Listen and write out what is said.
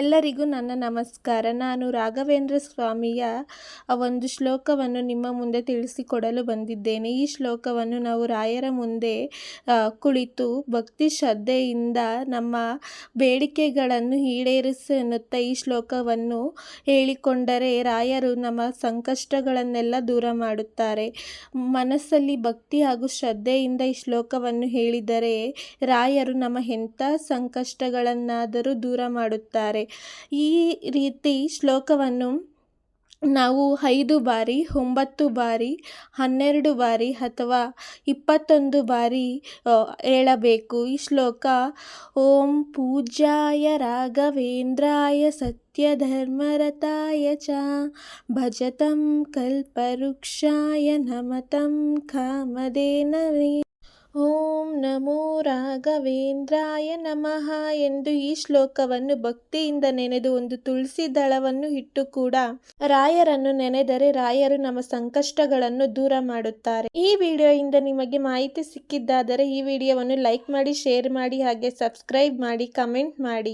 ಎಲ್ಲರಿಗೂ ನನ್ನ ನಮಸ್ಕಾರ. ನಾನು ರಾಘವೇಂದ್ರ ಸ್ವಾಮಿಯ ಒಂದು ಶ್ಲೋಕವನ್ನು ನಿಮ್ಮ ಮುಂದೆ ತಿಳಿಸಿಕೊಡಲು ಬಂದಿದ್ದೇನೆ. ಈ ಶ್ಲೋಕವನ್ನು ನಾವು ರಾಯರ ಮುಂದೆ ಕುಳಿತು ಭಕ್ತಿ ಶ್ರದ್ಧೆಯಿಂದ ನಮ್ಮ ಬೇಡಿಕೆಗಳನ್ನು ಈಡೇರಿಸೆನ್ನುತ್ತಾ ಈ ಶ್ಲೋಕವನ್ನು ಹೇಳಿಕೊಂಡರೆ ರಾಯರು ನಮ್ಮ ಸಂಕಷ್ಟಗಳನ್ನೆಲ್ಲ ದೂರ ಮಾಡುತ್ತಾರೆ. ಮನಸ್ಸಲ್ಲಿ ಭಕ್ತಿ ಹಾಗೂ ಶ್ರದ್ಧೆಯಿಂದ ಈ ಶ್ಲೋಕವನ್ನು ಹೇಳಿದರೆ ರಾಯರು ನಮ್ಮ ಎಂಥ ಸಂಕಷ್ಟಗಳನ್ನಾದರೂ ದೂರ ಮಾಡುತ್ತಾರೆ. ಈ ರೀತಿ ಶ್ಲೋಕವನ್ನು ನಾವು ಐದು ಬಾರಿ, ಒಂಬತ್ತು ಬಾರಿ, ಹನ್ನೆರಡು ಬಾರಿ ಅಥವಾ ಇಪ್ಪತ್ತೊಂದು ಬಾರಿ ಹೇಳಬೇಕು. ಈ ಶ್ಲೋಕ, ಓಂ ಪೂಜಾಯ ರಾಘವೇಂದ್ರಾಯ ಸತ್ಯಧರ್ಮರತಾಯ ಚ ಭಜತಂ ಕಲ್ಪವೃಕ್ಷಾಯ ನಮತಂ ಕಾಮಧೇನವೇ ಓಂ ನಮೋ ರಾಘವೇಂದ್ರಾಯ ನಮಃ ಎಂದು ಈ ಶ್ಲೋಕವನ್ನು ಭಕ್ತಿಯಿಂದ ನೆನೆದು ಒಂದು ತುಳಸಿ ದಳವನ್ನು ಇಟ್ಟು ಕೂಡ ರಾಯರನ್ನು ನೆನೆದರೆ ರಾಯರು ನಮ್ಮ ಸಂಕಷ್ಟಗಳನ್ನು ದೂರ ಮಾಡುತ್ತಾರೆ. ಈ ವಿಡಿಯೋಯಿಂದ ನಿಮಗೆ ಮಾಹಿತಿ ಸಿಕ್ಕಿದ್ದಾದರೆ ಈ ವಿಡಿಯೋವನ್ನು ಲೈಕ್ ಮಾಡಿ, ಶೇರ್ ಮಾಡಿ, ಹಾಗೆ ಸಬ್ಸ್ಕ್ರೈಬ್ ಮಾಡಿ, ಕಮೆಂಟ್ ಮಾಡಿ.